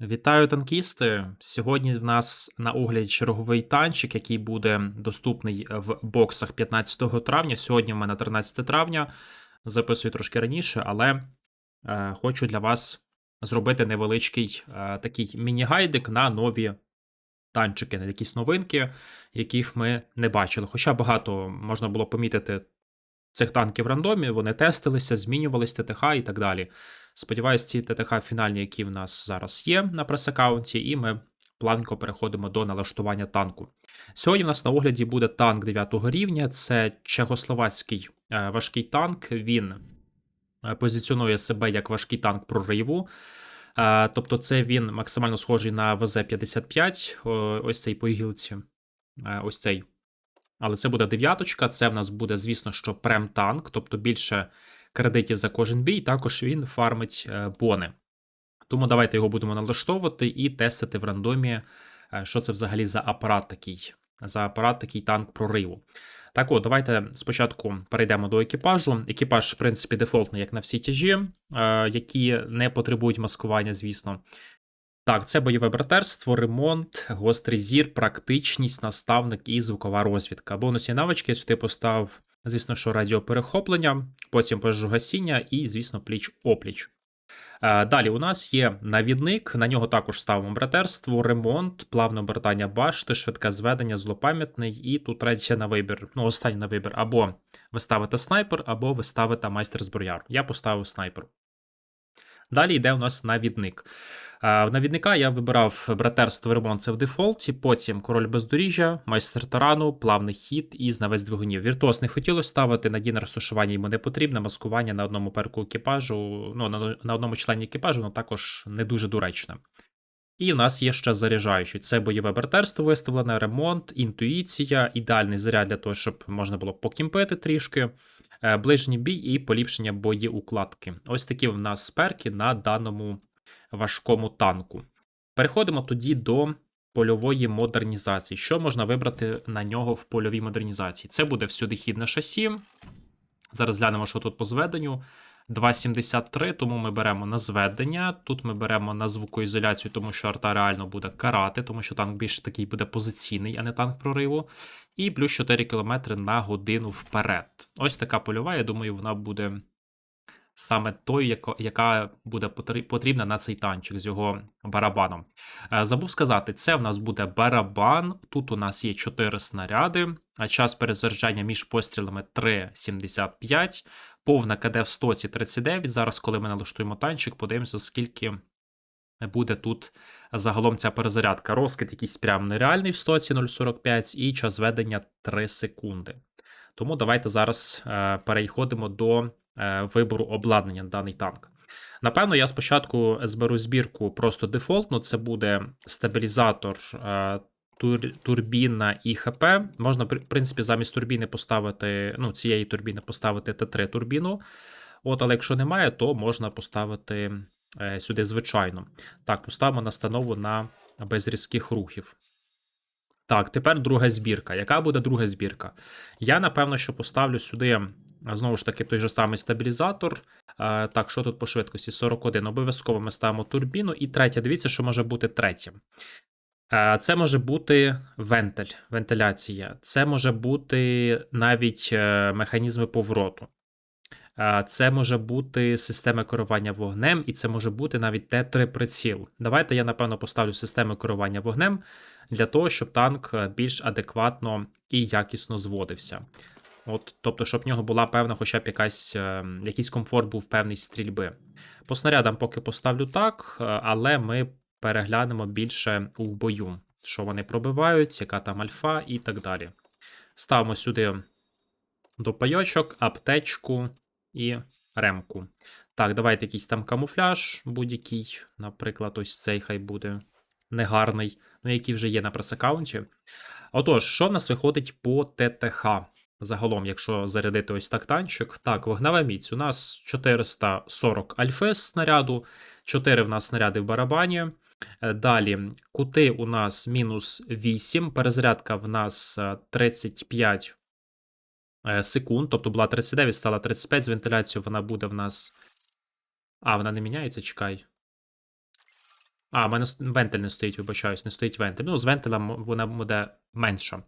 Вітаю, танкісти! Сьогодні в нас на огляді черговий танчик, який буде доступний в боксах 15 травня. Сьогодні в мене 13 травня. Записую трошки раніше, але е, хочу для вас зробити невеличкий е, такий міні-гайдик на нові танчики, на якісь новинки, яких ми не бачили. Хоча багато можна було помітити цих танків в рандомі, вони тестилися, змінювались ТТХ і так далі. Сподіваюсь, ці ТТХ фінальні, які в нас зараз є на прес-аккаунті, і ми плавненько переходимо до налаштування танку. Сьогодні в нас на огляді буде танк 9 рівня. Це чехословацький е, важкий танк. Він е, позиціонує себе як важкий танк прориву. Е, Тобто, це він максимально схожий на ВЗ-55, ось цей по гілці. Ось цей. Але це буде дев'яточка. Це в нас буде, звісно, що прем-танк, тобто більше кредитів за кожен бій. Також він фармить е, бони. Тому давайте його будемо налаштовувати і тестити в рандомі, е, що це взагалі за апарат такий. За апарат такий танк прориву. Так от, давайте спочатку перейдемо до екіпажу. Екіпаж, в принципі, дефолтний, як на всі тяжі, е, які не потребують маскування, звісно. Так, це бойове братерство, ремонт, гострий зір, практичність, наставник і звукова розвідка. Бонусні навички я сюди поставив, звісно, що радіоперехоплення, потім пожежогасіння і, звісно, пліч-опліч. Е, Далі у нас є навідник, на нього також ставимо братерство, ремонт, плавне обертання башти, швидке зведення, злопам'ятний, і тут третє на вибір. Ну, останній на вибір. Або ви ставите снайпер, або ви ставите майстер зброяр. Я поставив снайпер. Далі йде у нас навідник. Е, В навідника я вибирав братерство ремонт це в дефолті, потім король бездоріжжя, майстер тарану, плавний хід і знавець двигунів. Віртуоз не хотілося ставити, надійне розташування йому не потрібне, маскування на одному перку екіпажу, ну, на, на одному члені екіпажу, воно також не дуже доречне. І в нас є ще заряджаючий. Це бойове братерство виставлене, ремонт, інтуїція, ідеальний заряд для того, щоб можна було покімпити трішки, е, ближній бій і поліпшення боєукладки. Ось такі в нас перки на даному важкому танку. Переходимо тоді до польової модернізації. Що можна вибрати на нього в польовій модернізації? Це буде всюди хідне шасі. Зараз глянемо, що тут по зведенню. 2,73, тому ми беремо на зведення. Тут ми беремо на звукоізоляцію, тому що арта реально буде карати, тому що танк більш такий буде позиційний, а не танк прориву. І плюс 4 км на годину вперед. Ось така польова, я думаю, вона буде саме той, яка буде потрібна на цей танчик з його барабаном. Е, Забув сказати, це в нас буде барабан. Тут у нас є 4 снаряди, а час перезаряджання між пострілами 3,75. Повна КД в стоці 39. Зараз, коли ми налаштуємо танчик, подивимося, скільки буде тут загалом ця перезарядка. Розкид якийсь прям нереальний в стоці 0,45 і час ведення 3 секунди. Тому давайте зараз е, переходимо до е, вибору обладнання на даний танк. Напевно, я спочатку зберу збірку просто дефолтну. Це буде стабілізатор, е, тур, турбіна і ХП. Можна, в принципі, замість турбіни поставити, ну, цієї турбіни поставити Т3 турбіну. От, але якщо немає, то можна поставити е, сюди звичайно. Так, поставимо настанову на без різких рухів. Так, тепер друга збірка. Яка буде друга збірка? Я, напевно, що поставлю сюди, знову ж таки, той же самий стабілізатор. Так, що тут по швидкості? 41. Обов'язково ми ставимо турбіну. І третя, дивіться, що може бути третє. Е, Це може бути вентиль, вентиляція. Це може бути навіть е, механізми повороту. Це може бути система керування вогнем, і це може бути навіть Т3 приціл. Давайте я, напевно, поставлю систему керування вогнем для того, щоб танк е, більш адекватно і якісно зводився. От, тобто, щоб в нього була певна, хоча б якась, е, якийсь комфорт був певний стрільби. По снарядам поки поставлю так, е, але ми переглянемо більше у бою, що вони пробивають, яка там альфа і так далі. Ставимо сюди до пайочок, аптечку і ремку. Так, давайте якийсь там камуфляж будь-який. Наприклад, ось цей хай буде негарний, ну який вже є на прес-аккаунті. Отож, що в нас виходить по ТТХ? Загалом, якщо зарядити ось так танчик. Так, вогнева міць. У нас 440 альфи снаряду, 4 в нас снаряди в барабані. Е, Далі кути у нас мінус 8, перезарядка в нас е, 35 е, секунд, тобто була 39, стала 35. З вентиляцією вона буде в нас. А, вона не міняється, чекай. А, в мене вентиль не стоїть, вибачаюсь, не стоїть вентиль. Ну, з вентилем вона буде менша.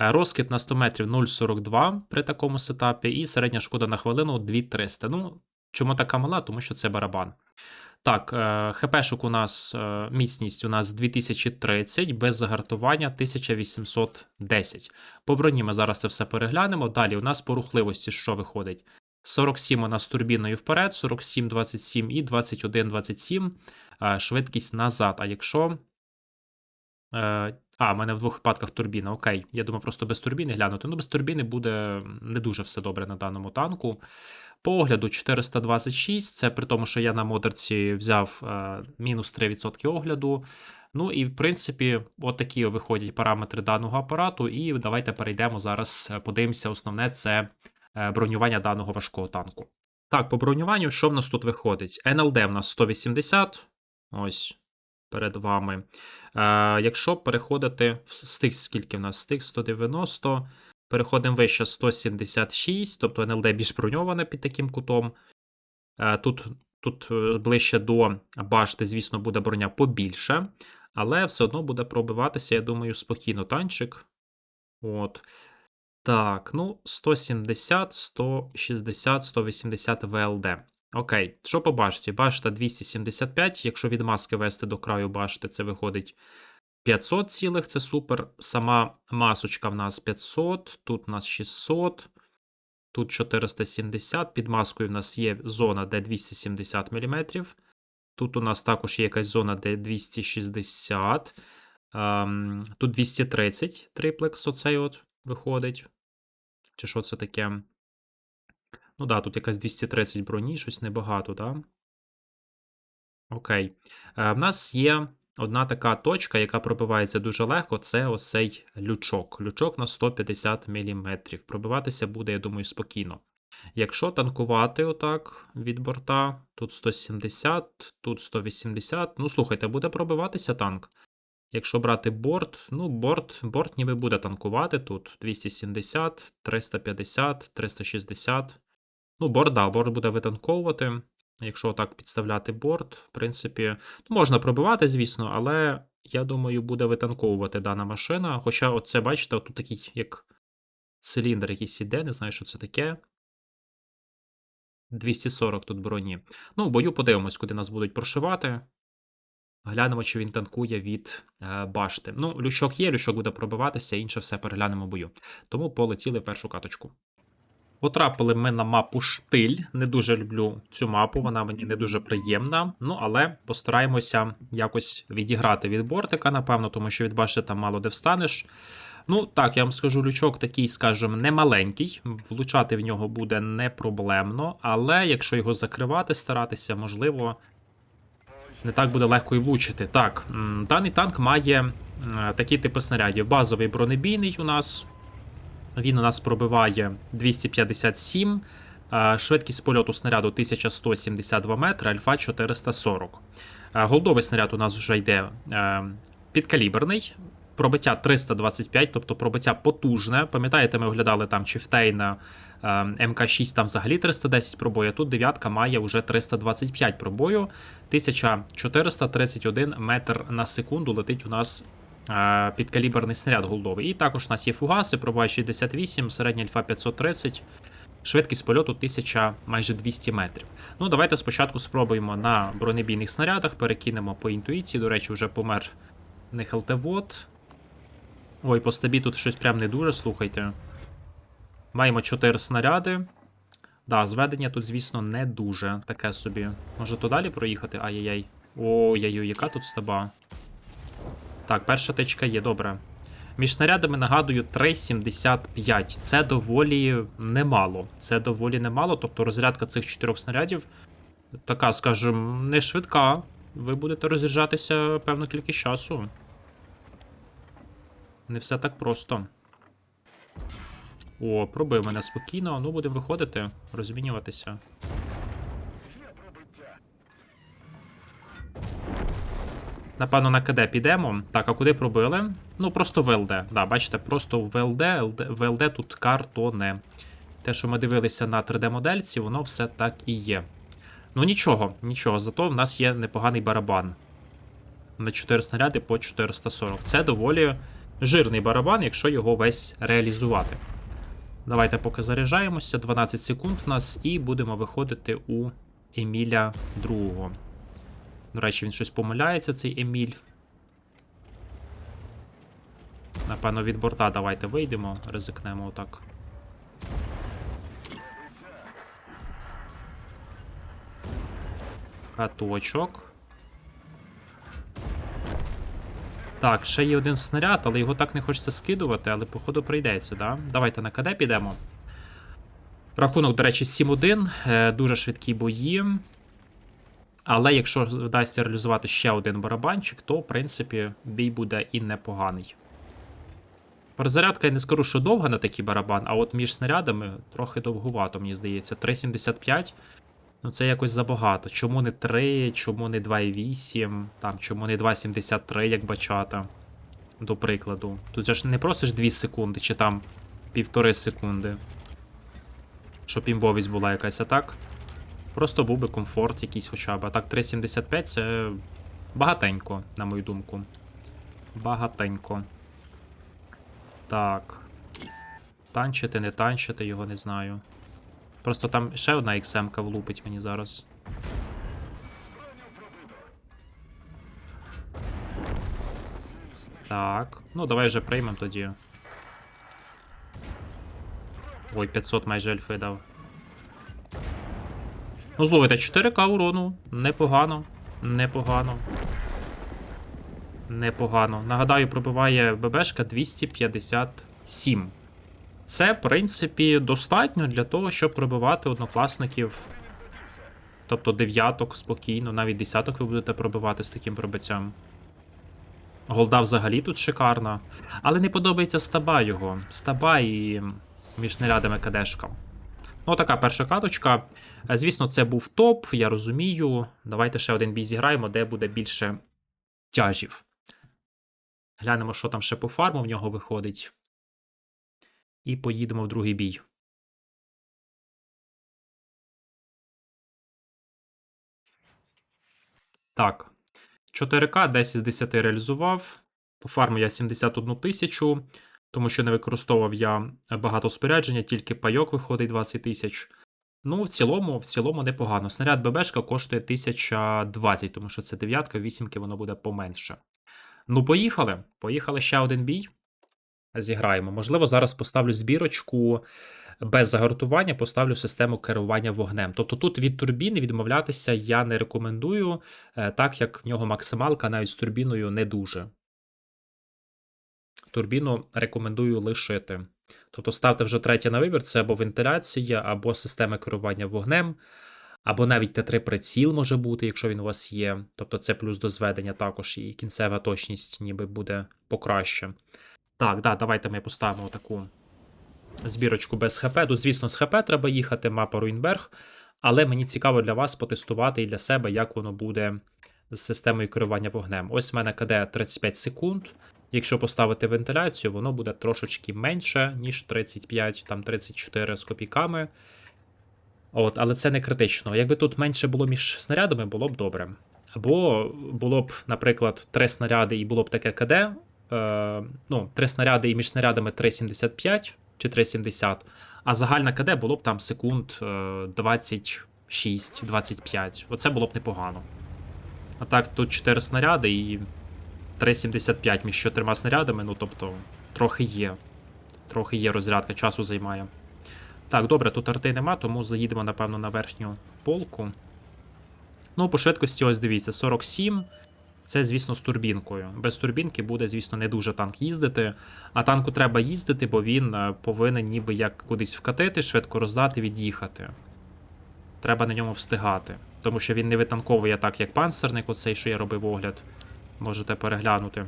Е, Розкид на 100 метрів 0,42 при такому сетапі, і середня шкода на хвилину 2300. Ну, чому така мала? Тому що це барабан. Так, е, ХПшок у нас е, міцність у нас 2030, без загартування 1810. По броні ми зараз це все переглянемо. Далі у нас по рухливості що виходить? 47 у нас з турбіною вперед, 47, 27 і 21, 27 е, швидкість назад. А якщо. Е, а, в мене в двох випадках турбіна. Окей. Я думаю, просто без турбіни глянути. Ну, без турбіни буде не дуже все добре на даному танку. По огляду 426, це при тому, що я на модерці взяв е, мінус 3% огляду. Ну і в принципі, от виходять параметри даного апарату. І давайте перейдемо зараз, е, подивимося. Основне це е, бронювання даного важкого танку. Так, по бронюванню, що в нас тут виходить? НЛД в нас 180. Ось перед вами. Е, якщо переходити з тих, скільки в нас? З тих 190. Переходимо вище 176, тобто НЛД більш броньоване під таким кутом. Е, Тут, тут е, ближче до башти, звісно, буде броня побільше, але все одно буде пробиватися, я думаю, спокійно танчик. От. Так, ну, 170, 160, 180 ВЛД. Окей, що по башті? Башта 275. Якщо від маски вести до краю башти, це виходить 500 цілих, це супер. Сама масочка в нас 500, тут у нас 600, тут 470. Під маскою в нас є зона, де 270 мм. Тут у нас також є якась зона, де 260. Ем, тут 230 триплекс, оцей от виходить. Чи що це таке? Ну да, тут якась 230 броні, щось небагато, да? Окей. Е, в нас є одна така точка, яка пробивається дуже легко, це ось цей лючок. Лючок на 150 мм. Пробиватися буде, я думаю, спокійно. Якщо танкувати отак від борта, тут 170, тут 180. Ну, слухайте, буде пробиватися танк. Якщо брати борт, ну, борт, борт ніби буде танкувати тут 270, 350, 360. Ну, борт, да, борт буде витанковувати. Якщо так підставляти борт, в принципі, ну, можна пробивати, звісно, але я думаю, буде витанковувати дана машина. Хоча, оце, бачите, тут такий, як циліндр якийсь іде, не знаю, що це таке. 240 тут броні. Ну, в бою подивимось, куди нас будуть прошивати. Глянемо, чи він танкує від е, башти. Ну, лючок є, лючок буде пробиватися, інше все переглянемо в бою. Тому полетіли в першу каточку. Потрапили ми на мапу Штиль. Не дуже люблю цю мапу, вона мені не дуже приємна. Ну, але постараємося якось відіграти від бортика, напевно, тому що від башти там мало де встанеш. Ну, так, я вам скажу, лючок такий, скажімо, не маленький. Влучати в нього буде не проблемно, але якщо його закривати, старатися, можливо, не так буде легко і влучити. Так, даний танк має такі типи снарядів. Базовий бронебійний у нас. Він у нас пробиває 257. е, Швидкість польоту снаряду 1172 метри, альфа 440. Е, Голдовий снаряд у нас вже йде е, підкаліберний. Пробиття 325, тобто пробиття потужне. Пам'ятаєте, ми оглядали там Чифтейна е, МК6, там взагалі 310 пробою. Тут дев'ятка має вже 325 пробою. 1431 метр на секунду летить у нас підкаліберний снаряд голдовий. І також у нас є фугаси, пробиває 68, середня альфа 530. Швидкість польоту 1000 майже 200 метрів. Ну, давайте спочатку спробуємо на бронебійних снарядах, перекинемо по інтуїції. До речі, вже помер Нехелтевод. Ой, по стабі тут щось прям не дуже, слухайте. Маємо 4 снаряди. Да, зведення тут, звісно, не дуже таке собі. Може то далі проїхати? Ай-яй-яй. Ой-яй-яй, яка тут стаба. Так, перша тичка є, добре. Між снарядами нагадую 3,75. Це доволі немало. Це доволі немало. Тобто розрядка цих чотирьох снарядів така, скажімо, не швидка. Ви будете розряджатися певну кількість часу. Не все так просто. О, пробив мене спокійно. Ну, будемо виходити, розмінюватися. Напевно, на КД підемо. Так, а куди пробили? Ну, просто в ЛД. Да, бачите, просто в ЛД, ЛД, в ЛД тут картоне. Те, що ми дивилися на 3D-модельці, воно все так і є. Ну нічого, нічого, зато в нас є непоганий барабан. на 4 снаряди по 440. Це доволі жирний барабан, якщо його весь реалізувати. Давайте поки заряджаємося. 12 секунд в нас, і будемо виходити у Еміля другого. До речі, він щось помиляється, цей Еміль. Напевно, від борта давайте вийдемо, ризикнемо отак. Каточок. Так, ще є один снаряд, але його так не хочеться скидувати, але походу прийдеться, да? Давайте на КД підемо. Рахунок, до речі, 7-1. е, Дуже швидкі бої. Але якщо вдасться реалізувати ще один барабанчик, то, в принципі, бій буде і непоганий. Перезарядка я не скажу, що довга на такий барабан, а от між снарядами трохи довгувато, мені здається. 3,75. Ну, це якось забагато. Чому не 3, чому не 2,8, там, чому не 2,73, як бачата. До прикладу. Тут же ж не просиш 2 секунди, чи там півтори секунди. Щоб імбовість була якась, а так. Просто був би комфорт якийсь хоча б. А так 3,75 це багатенько, на мою думку. Багатенько. Так. Танчити, не танчити, його не знаю. Просто там ще одна XM-ка влупить мені зараз. Так. Ну, давай вже приймемо тоді. Ой, 500 майже ельфи дав. Ну, зловите 4К урону. Непогано. Непогано. Непогано. Нагадаю, пробиває ББшка 257. Це, в принципі, достатньо для того, щоб пробивати однокласників. Тобто дев'яток спокійно, навіть десяток ви будете пробивати з таким пробиттям. Голда взагалі тут шикарна. Але не подобається стаба його. Стаба і між снарядами кадешка. Ну, така перша каточка. Е, Звісно, це був топ, я розумію. Давайте ще один бій зіграємо, де буде більше тяжів. Глянемо, що там ще по фарму в нього виходить. І поїдемо в другий бій. Так. 4К 10 з 10 реалізував. По фарму я 71 тисячу, тому що не використовував я багато спорядження, тільки пайок виходить 20 тисяч. Ну, в цілому, в цілому непогано. Снаряд ББшка коштує 1020, тому що це дев'ятка, вісімки воно буде поменше. Ну, поїхали. Поїхали ще один бій. Зіграємо. Можливо, зараз поставлю збірочку без загартування, поставлю систему керування вогнем. Тобто тут від турбіни відмовлятися я не рекомендую, е, так як в нього максималка навіть з турбіною не дуже. Турбіну рекомендую лишити. Тобто ставте вже третє на вибір: це або вентиляція, або система керування вогнем, або навіть Т3 приціл може бути, якщо він у вас є. Тобто це плюс до зведення також, і кінцева точність ніби буде покраще. Так, да, давайте ми поставимо таку збірочку без ХП. Тут, звісно, з ХП треба їхати, мапа Руїнберг. Але мені цікаво для вас потестувати і для себе, як воно буде з системою керування вогнем. Ось в мене КД 35 секунд. Якщо поставити вентиляцію, воно буде трошечки менше, ніж 35, там 34 з копійками. От, але це не критично. Якби тут менше було між снарядами, було б добре. Або було б, наприклад, 3 снаряди і було б таке КД. Е, ну, 3 снаряди і між снарядами 3,75 чи 3,70, а загальна КД було б там секунд е, 26-25. Оце було б непогано. А так, тут 4 снаряди і 3,75 між чотирма снарядами, ну тобто, трохи є. Трохи є розрядка, часу займає. Так, добре, тут арти нема, тому заїдемо, напевно, на верхню полку. Ну, по швидкості, ось дивіться, 47. Це, звісно, з турбінкою. Без турбінки буде, звісно, не дуже танк їздити. А танку треба їздити, бо він е, повинен ніби як кудись вкатити, швидко роздати, від'їхати. Треба на ньому встигати. Тому що він не витанковує так, як панцерник, оцей, що я робив огляд. Можете переглянути.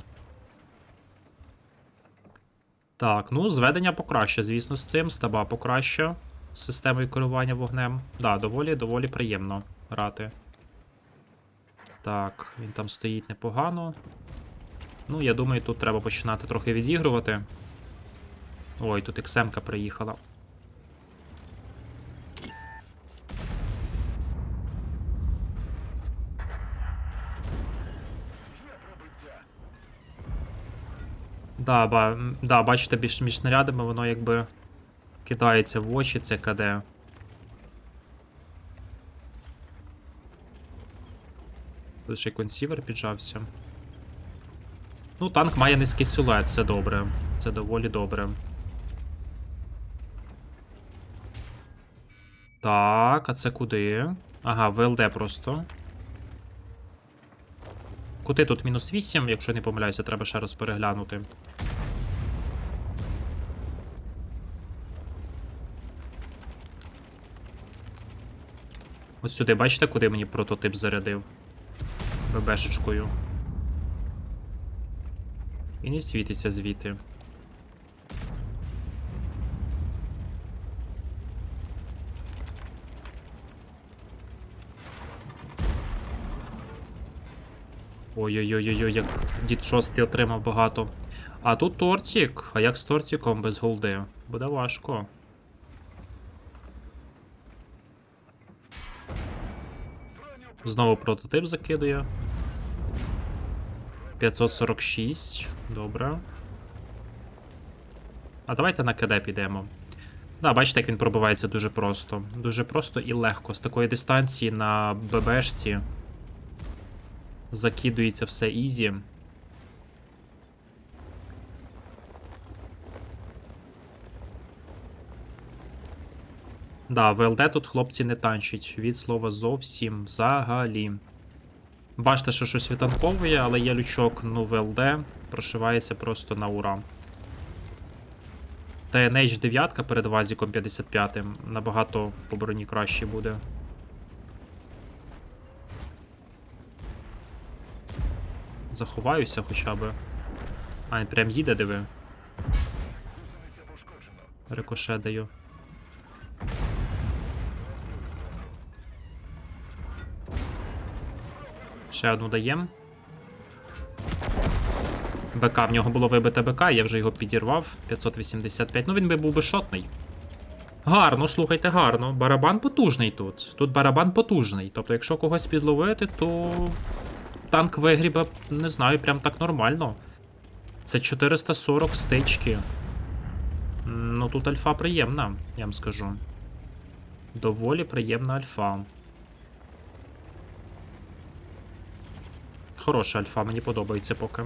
Так, ну, зведення покраще, звісно, з цим. Стаба покраще з системою керування вогнем. Да, доволі, доволі приємно грати. Так, він там стоїть непогано. Ну, я думаю, тут треба починати трохи відігрувати. Ой, тут XM-ка приїхала. Да, ба, да, бачите, більш між снарядами воно якби кидається в очі, це КД. Тут ще й консівер піджався. Ну, танк має низький силует, це добре. Це доволі добре. Так, а це куди? Ага, ВЛД просто. Куди тут мінус 8, якщо не помиляюся, треба ще раз переглянути. Ось сюди, бачите, куди мені прототип зарядив? ББшечкою. І не світиться звідти. Ой-ой-ой, як дід шостий отримав багато. А тут тортик. А як з тортиком без голди? Буде важко. Знову прототип закидує. 546. Добре. А давайте на КД підемо. Да, бачите, як він пробивається дуже просто. Дуже просто і легко. З такої дистанції на ББшці закидується все ізі. Да, ВЛД тут хлопці не танчать. Від слова зовсім взагалі. Бачите, що щось витанковує, але є лючок, ну ВЛД прошивається просто на ура. TNH 9 перед Вазіком 55 набагато по броні краще буде. Заховаюся хоча б. А, він прям їде, диви. Рикоше даю. Ще одну даєм. БК в нього було вибите БК, я вже його підірвав. 585. Ну він би був би шотний. Гарно, слухайте, гарно. Барабан потужний тут. Тут барабан потужний. Тобто, якщо когось підловити, то танк вигрібе, не знаю, прям так нормально. Це 440 стички. Ну тут альфа приємна, я вам скажу. Доволі приємна альфа. Хороша альфа, мені подобається поки.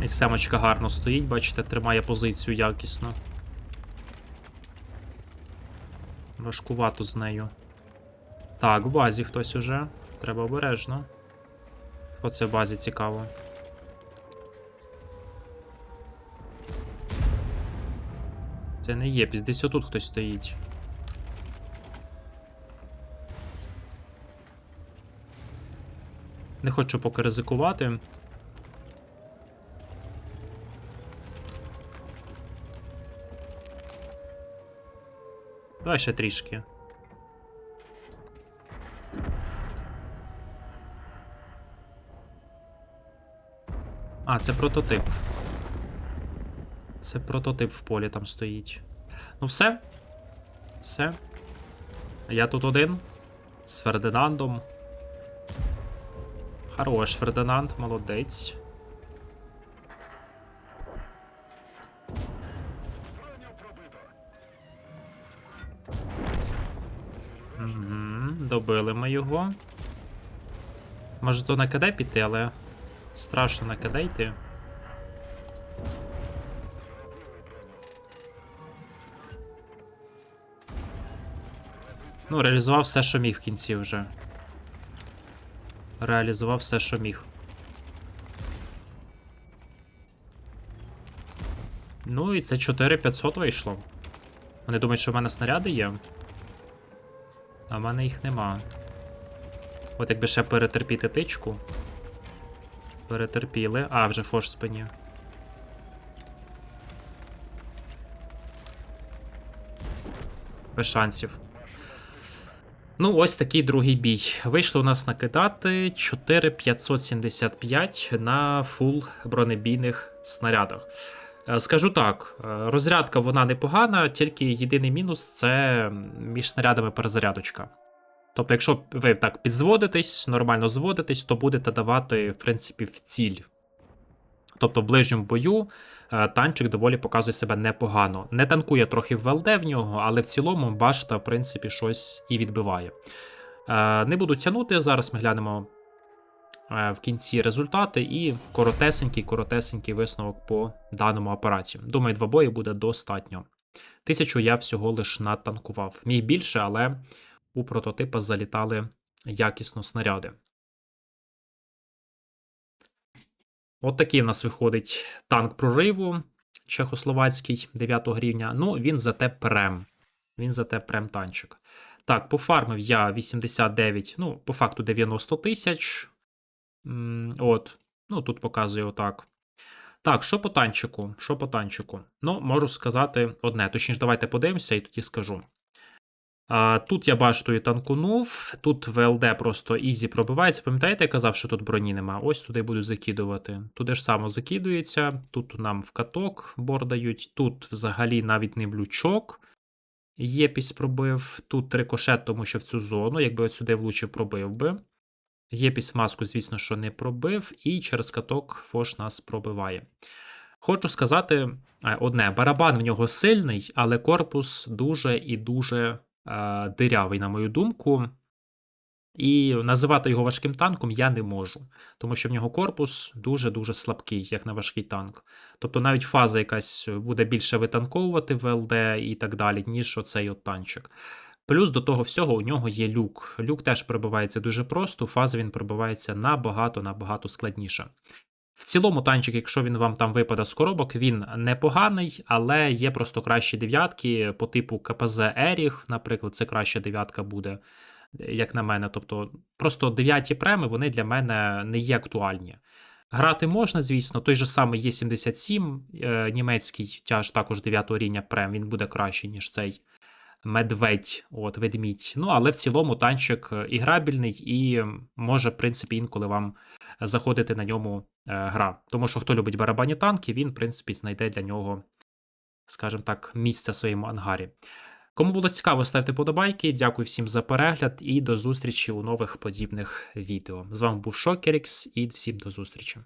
Як семочка гарно стоїть, бачите, тримає позицію якісно. Важкувато з нею. Так, в базі хтось уже. Треба обережно. Оце в базі цікаво. Це не є, десь отут хтось стоїть. Не хочу поки ризикувати. Давай ще трішки. А, це прототип. Це прототип в полі там стоїть. Ну все. Все. Я тут один. З Фердинандом. Хорош, Фердинанд, молодець. Добили ми його. Може то на КД піти, але страшно на КД йти. Ну, реалізував все, що міг в кінці вже. Реалізував все, що міг. Ну і це 4500 вийшло. Вони думають, що в мене снаряди є. А в мене їх нема. От якби ще перетерпіти тичку. Перетерпіли. А, вже фош в спині. Без шансів. Ну, ось такий другий бій. Вийшло у нас накидати 4575 на фул бронебійних снарядах. Е, Скажу так, е, розрядка вона непогана, тільки єдиний мінус це між снарядами перезарядочка. Тобто, якщо ви так підзводитесь, нормально зводитесь, то будете давати, в принципі, в ціль. Тобто в ближньому бою е, танчик доволі показує себе непогано. Не танкує трохи в ЛД в нього, але в цілому башта, в принципі, щось і відбиває. Не буду тягнути. Зараз ми глянемо в кінці результати і коротесенький, коротесенький висновок по даному апараті. Думаю, два бої буде достатньо. Тисячу я всього лиш натанкував. Міг більше, але у прототипа залітали якісно снаряди. От такий в нас виходить танк прориву чехословацький 9 рівня. Ну, він зате прем. Він зате прем танчик. Так, пофармив я 89, ну, по факту 90 тисяч. От, ну тут показує отак. Так, що по танчику? Що по танчику? Ну, можу сказати одне. Точніше, давайте подивимося і тоді скажу. А, Тут я баштою танкунув, тут ВЛД просто ізі пробивається. Пам'ятаєте, я казав, що тут броні нема? Ось туди буду закидувати. Туди ж само закидується. Тут нам в каток бор дають. Тут взагалі навіть не блючок. Єпісь пробив. Тут рикошет, тому що в цю зону, якби от сюди влучив, пробив би. Єпісь маску, звісно, що не пробив, і через каток Фош нас пробиває. Хочу сказати е, одне: барабан в нього сильний, але корпус дуже і дуже е, дирявий, на мою думку. І називати його важким танком я не можу, тому що в нього корпус дуже-дуже слабкий, як на важкий танк. Тобто навіть фаза якась буде більше витанковувати в ЛД і так далі, ніж оцей от танчик. Плюс до того всього у нього є люк. Люк теж прибивається дуже просто, фаза він прибивається набагато-набагато складніше. В цілому танчик, якщо він вам там випаде з коробок, він непоганий, але є просто кращі дев'ятки по типу КПЗ Еріх, наприклад, це краща дев'ятка буде, як на мене. Тобто, просто дев'яті преми вони для мене не є актуальні. Грати можна, звісно, той же самий Є77, е, німецький тяж також 9 рівня прем, він буде кращий, ніж цей медведь, от, ведмідь. Ну, але в цілому танчик і грабільний, і може, в принципі, інколи вам заходити на ньому е, гра. Тому що хто любить барабані танки, він, в принципі, знайде для нього, скажімо так, місце в своєму ангарі. Кому було цікаво, ставте подобайки. Дякую всім за перегляд і до зустрічі у нових подібних відео. З вами був Шокерікс і всім до зустрічі.